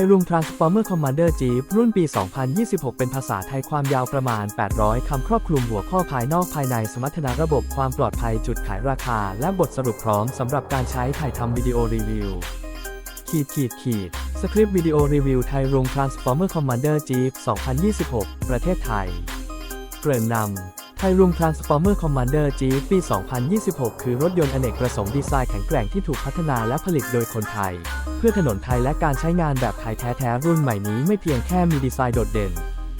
ยรุ่ง Transformer Commander Jeep รุ่นปี 2026 เป็นภาษาไทยความยาวประมาณ 800 คำครอบคลุมหัวข้อภายนอกภายในสมรรถนะระบบความปลอดภัยจุดขายราคา และบทสรุปพร้อมสำหรับการใช้ถ่ายทำวิดีโอรีวิวขีดขีดขีดสคริปต์วิดีโอรีวิวไทยรุ่ง Transformer Commander Jeep 2026 ประเทศไทย เกริ่นนำ ไทยรุ่ง Transformer Commander Jeep ปี 2026 คือรถยนต์อเนกประสงค์ดีไซน์แข็งแกร่งที่ถูกพัฒนาและผลิตโดยคนไทย เพื่อถนนไทยและการใช้งานแบบไทยแท้ๆรุ่นใหม่นี้ไม่เพียงแค่มีดีไซน์โดดเด่น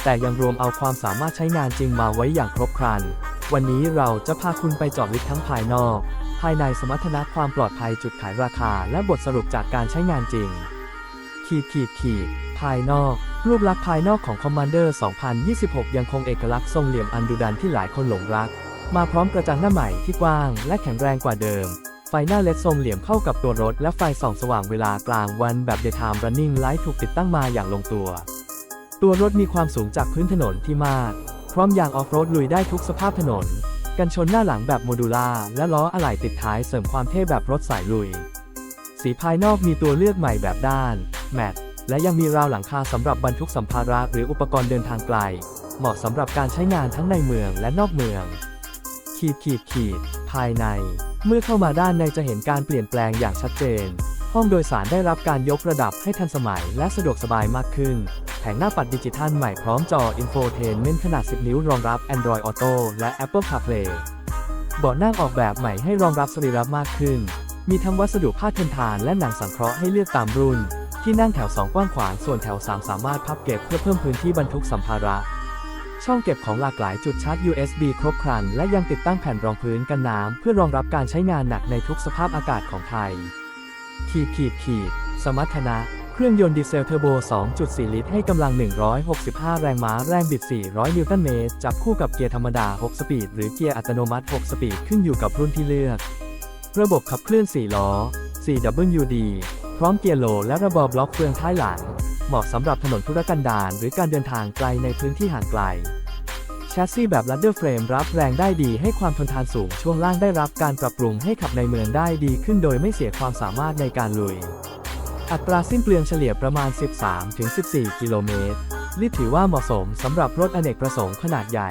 แต่ยังรวมเอาความสามารถใช้งานจริงมาไว้อย่างครบครัน วันนี้เราจะพาคุณไปจาะลึกทั้งภายนอก ภายในสมรรถนะความปลอดภัยจุดขายราคา และบทสรุปจากการใช้งานจริง ขีดขีดขีดภายนอก รูปลักษณ์ภายนอกของ Commander 2026 ยังคงเอกลักษณ์ทรงเหลี่ยมอันดุดันที่หลายคนหลงรัก มาพร้อมกระจังหน้าใหม่ที่กว้างและแข็งแรงกว่าเดิม ไฟหน้าเลดทรงเหลี่ยมเข้ากับตัวรถ และไฟส่องสว่างเวลากลางวันแบบ Daytime Running Light ถูกติดตั้งมาอย่างลงตัว ตัวรถมีความสูงจากพื้นถนนที่มาก พร้อมยางออฟโรดลุยได้ทุกสภาพถนน กันชนหน้าหลังแบบโมดูล่าและล้ออะไหล่ติดท้ายเสริมความเท่แบบรถสายลุย สีภายนอกมีตัวเลือกใหม่แบบด้านแมตต์ และยังมีราวหลังคาสำหรับบรรทุกสัมภาระหรืออุปกรณ์เดินทางไกล เหมาะสำหรับการใช้งานทั้งในเมืองและนอกเมือง ขีดขีดขีด ภายใน เมื่อเข้ามาด้านในจะเห็นการเปลี่ยนแปลงอย่างชัดเจน ห้องโดยสารได้รับการยกระดับให้ทันสมัยและสะดวกสบายมากขึ้น แผงหน้าปัดดิจิทัลใหม่พร้อมจอ Infotainment ขนาด 10 นิ้วรองรับ Android Auto และ Apple CarPlay เบาะนั่งออกแบบใหม่ให้รองรับสรีระมากขึ้น มีทั้งวัสดุผ้าทนทานและหนังสังเคราะห์ให้เลือกตามรุ่น ที่นั่งแถว 2 กว้างขวาง ส่วนแถว 3 สามารถพับเก็บเพื่อเพิ่มพื้นที่บรรทุกสัมภาระ ช่องเก็บของหลากหลายจุดชาร์จ USB ครบครัน และยังติดตั้งแผ่นรองพื้นกันน้ำเพื่อรองรับการใช้งานหนักในทุกสภาพอากาศของไทย ขีดขีดขีดสมรรถนะ เครื่องยนต์ดีเซลเทอร์โบ 2.4 ลิตร ให้กำลัง 165 แรงม้า แรงบิด 400 นิวตันเมตร จับคู่กับเกียร์ธรรมดา 6 สปีด หรือเกียร์อัตโนมัติ 6 สปีด ขึ้นอยู่กับรุ่นที่เลือก ระบบขับเคลื่อน 4 ล้อ 4WD พร้อมเกียร์โลและระบบล็อกเฟืองท้ายหลัง เหมาะสำหรับถนนธุรกันดารหรือการเดินทางไกลในพื้นที่ห่างไกล แชสซีแบบ Ladder Frame รับแรงได้ดีให้ความทนทานสูงช่วงล่างได้รับการปรับปรุงให้ขับในเมืองได้ดีขึ้นโดยไม่เสียความสามารถในการลุย อัตราสิ้นเปลืองเฉลี่ยประมาณ 13-14 กิโลเมตรลิตรถือว่าเหมาะสมสำหรับรถอเนกประสงค์ขนาดใหญ่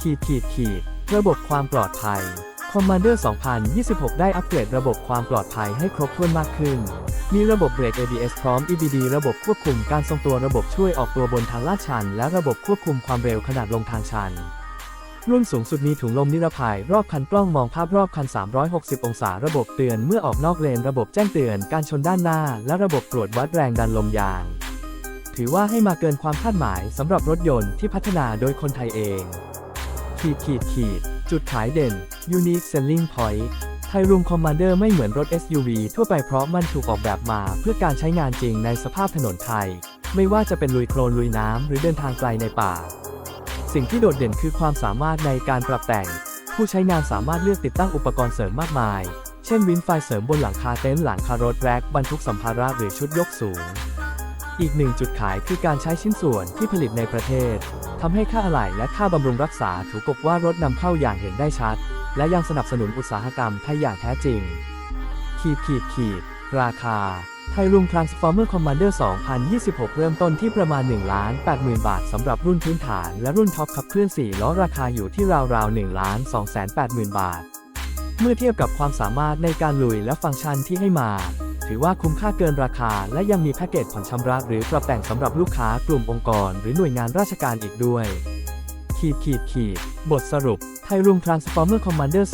ขีดขีดขีดระบบความปลอดภัย Commander 2026 ได้อัปเกรดระบบความปลอดภัยให้ครบถ้วนมากขึ้น มีระบบเบรก ABS พร้อม EBD ระบบควบคุมการทรงตัวระบบช่วยออกตัวบนทางลาดชัน และระบบควบคุมความเร็วขนาดลงทางชัน รุ่นสูงสุดมีถุงลมนิรภัย รอบคันกล้องมองภาพรอบคัน 360 องศา ระบบเตือนเมื่อออกนอกเลน ระบบแจ้งเตือนการชนด้านหน้า และระบบตรวจวัดแรงดันลมยาง ถือว่าให้มาเกินความคาดหมายสำหรับรถยนต์ที่พัฒนาโดยคนไทยเอง ขีดขีดขีด จุดขายเด่น Unique Selling Point ไทยรุงคอมมานเดอร์ไม่เหมือนรถ SUV ทั่วไปเพราะมันถูกออกแบบมาเพื่อการใช้งานจริงในสภาพถนนไทย ไม่ว่าจะเป็นลุยโคลนลุยน้ำหรือเดินทางไกลในป่า สิ่งที่โดดเด่นคือความสามารถในการปรับแต่ง ผู้ใช้งานสามารถเลือกติดตั้งอุปกรณ์เสริมมากมาย เช่นวินไฟเสริมบนหลังคาเต็นท์หลังคารถแร็กบรรทุกสัมภาระหรือชุดยกสูง อีกหนึ่งจุดขายคือการใช้ชิ้นส่วนที่ผลิตในประเทศทำให้ค่าอะไหล่และค่าบำรุงรักษาถูกกบว่ารถนำเข้าอย่างเห็นได้ชัด และยังสนับสนุนอุตสาหกรรมไทยอย่างแท้จริง ขีดขีดขีดราคา ไทยรุง Transformer Commander 2026 เริ่มต้นที่ประมาณ1 8 0 0 0 0 บาทสำหรับรุ่นพื้นฐานและรุ่นท็อปขับเคลื่อน 4 ล้อราคาอยู่ที่ราวๆ1 2 8 0 0 0 0 บาท เมื่อเทียบกับความสามารถในการลุยและฟังก์ชันที่ให้มา ถือว่าคุ้มค่าเกินราคา และยังมีแพ็กเกจผ่อนชำระหรือปรับแต่งสำหรับลูกค้ากลุ่มองค์กร หรือหน่วยงานราชการอีกด้วย ขีดขีดขีดบทสรุปไทยรุง Transformer Commander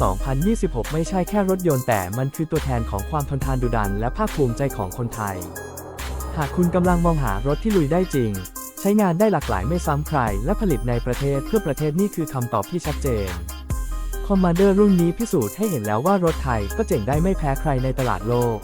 2026 ไม่ใช่แค่รถยนต์แต่มันคือตัวแทนของความทนทานดุดัน และภาคภูมิใจของคนไทย หากคุณกำลังมองหารถที่ลุยได้จริง ใช้งานได้หลากหลายไม่ซ้ำใคร และผลิตในประเทศเพื่อประเทศนี่คือคำตอบที่ชัดเจน Commander รุ่นนี้พิสูจน์ให้เห็นแล้วว่ารถไทยก็เจ๋งได้ไม่แพ้ใครในตลาดโลก